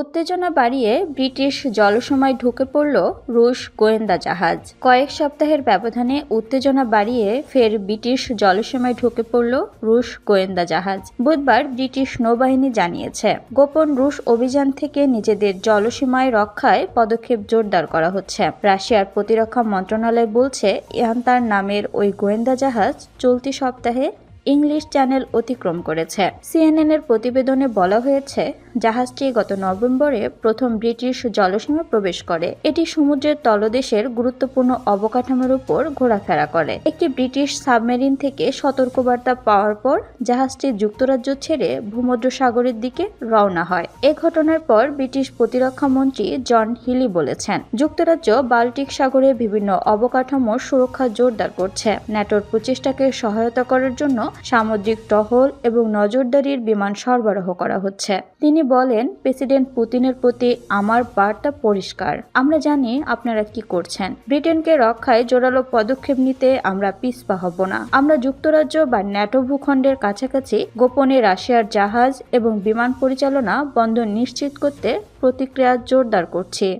উত্তেজনা বাড়িয়ে ব্রিটিশ জলসময় ঢুকে পড়ল রুশ গোয়েন্দা জাহাজ। কয়েক সপ্তাহের ব্যবধানে উত্তেজনা বাড়িয়ে ফের ব্রিটিশ জলসীমায় ঢুকে পড়ল রুশ গোয়েন্দা জাহাজ। বুধবার ব্রিটিশ নৌবাহিনী জানিয়েছে, গোপন রুশ অভিযান থেকে নিজেদের জলসীমায় রক্ষায় পদক্ষেপ জোরদার করা হচ্ছে। রাশিয়ার প্রতিরক্ষা মন্ত্রণালয় বলছে, ইয়ান্তার নামের ওই গোয়েন্দা জাহাজ চলতি সপ্তাহে ইংলিশ চ্যানেল অতিক্রম করেছে। সিএনএন এর প্রতিবেদনে বলা হয়েছে জাহাজটি গত নভেম্বরে প্রথম ব্রিটিশ জলসীমা প্রবেশ করে। এটি সমুদ্রের তলদেশের গুরুত্বপূর্ণ অবকাঠামোর উপর ঘোরাফেরা করে। একটি ব্রিটিশ সাবমেরিন থেকে সতর্কবার্তা পাওয়ার পর জাহাজটি যুক্তরাজ্য ছেড়ে ভূমধ্য সাগরের দিকে রওনা হয়। এ ঘটনার পর ব্রিটিশ প্রতিরক্ষা মন্ত্রী জন হিলি বলেছেন, যুক্তরাজ্য বাল্টিক সাগরে বিভিন্ন অবকাঠামোর সুরক্ষা জোরদার করছে। ন্যাটোর প্রচেষ্টাকে সহায়তা করার জন্য সামুদ্রিক টহল এবং নজরদারির বিমান সরবরাহ করা হচ্ছে। তিনি বলেন, প্রেসিডেন্ট পুতিনের প্রতি আমার বার্তা পরিষ্কার। আমরা জানি আপনারা কি করছেন। ব্রিটেনকে রক্ষায় জোরালো পদক্ষেপ নিতে আমরা পিছপা হব না। আমরা যুক্তরাজ্য বা ন্যাটো ভূখণ্ডের কাছাকাছি গোপনে রাশিয়ার জাহাজ এবং বিমান পরিচালনা বন্ধ নিশ্চিত করতে প্রতিক্রিয়া জোরদার করছি।